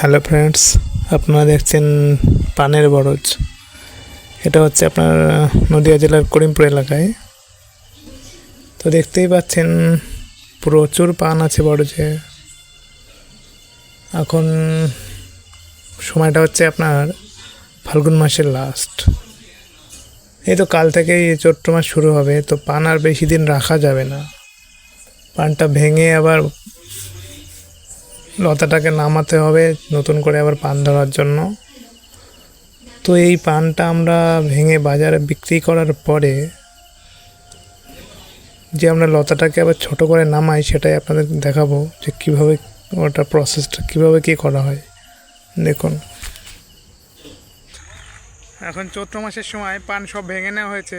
Hello friends আপনারা দেখছেন পানের বরজ। এটা হচ্ছে আপনার নদিয়া জেলার করিমপুর এলাকায়। তো দেখতেই পাচ্ছেন, প্রচুর পান আছে বরজে। এখন সময়টা হচ্ছে আপনার ফাল্গুন মাসের লাস্ট এই তো কাল থেকেই চৈত্র মাস শুরু হবে, তো পান আর বেশি দিন রাখা যাবে না। পানটা ভেঙে আবার লতাটাকে নামাতে হবে, নতুন করে আবার পান ধরার জন্য। তো এই পানটা আমরা ভেঙে বাজারে বিক্রি করার পরে যে আমরা লতাটাকে আবার ছোট করে নামাই, সেটাই আপনাদের দেখাবো যে কীভাবে ওটা প্রসেসটা কীভাবে কী করা হয়। দেখুন। এখন চৈত্র মাসের সময় পান সব ভেঙে নেওয়া হয়েছে।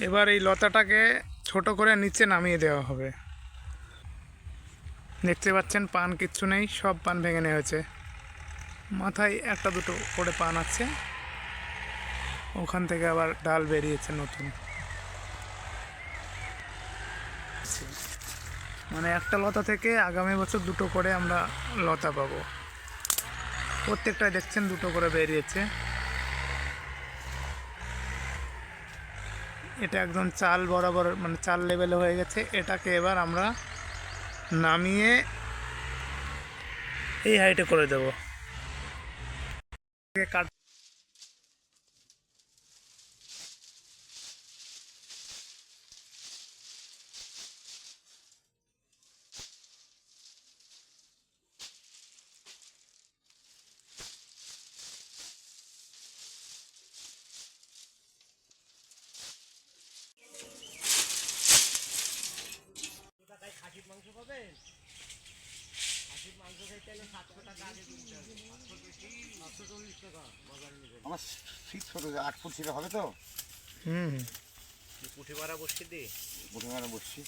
এবার এই লতাটাকে ছোট করে নিচে নামিয়ে দেওয়া হবে। দেখতে পাচ্ছেন, পান কিচ্ছু নেই, সব পান ভেঙে নেওয়া হয়েছে। মাথায় একটা দুটো করে পান আছে। ওখান থেকে আবার ডাল বেরিয়েছে নতুন। মানে একটা লতা থেকে আগামী বছর দুটো করে আমরা লতা পাবো। প্রত্যেকটাই দেখছেন, দুটো করে বেরিয়েছে। এটা একদম চাল বরাবর মানে চাল লেভেলে হয়ে গেছে। এটাকে এবার আমরা নামিয়ে এই হাইটে করে দেবো। কাট আমার শীত ছোট আট ফুট ছিল হবে তো? হুম। পুঁটি মারা বসছি দি। পুঁটি মারা বসছি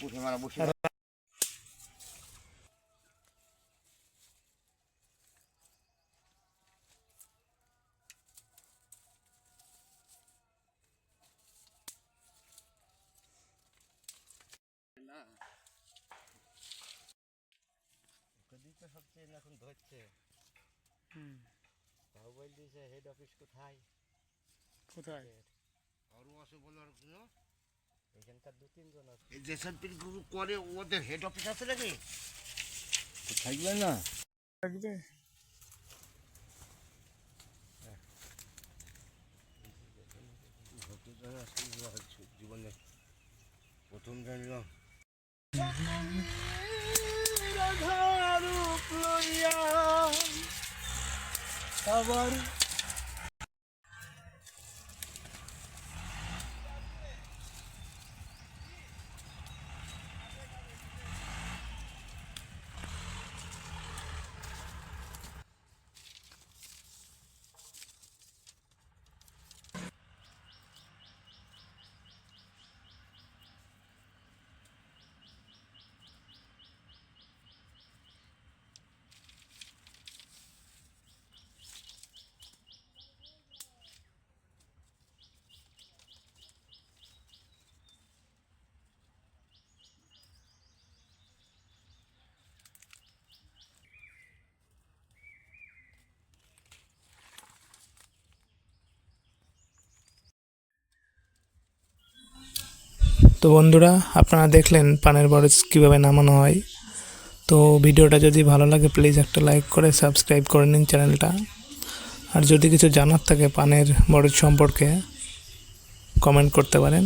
পুঁটি মারা বসছি এখন ধরছে। হুম। মোবাইল দিয়েছে হেড অফিস কোথায়? কোথায়? আরও আছে বলে কোনো এখানকার দু তিনজন আছে। এই যেসবগুলো করে ওদের হেড অফিস আছে নাকি? থাকবে না। লাগবে জীবনে। প্রথম জানলাম। আবার তো বন্ধুরা, আপনারা দেখলেন পানের বরজ কীভাবে নামানো হয়। তো ভিডিওটা যদি ভালো লাগে প্লিজ একটা লাইক করে সাবস্ক্রাইব করে নিন চ্যানেলটা। আর যদি কিছু জানার থাকে পানের বরজ সম্পর্কে কমেন্ট করতে পারেন।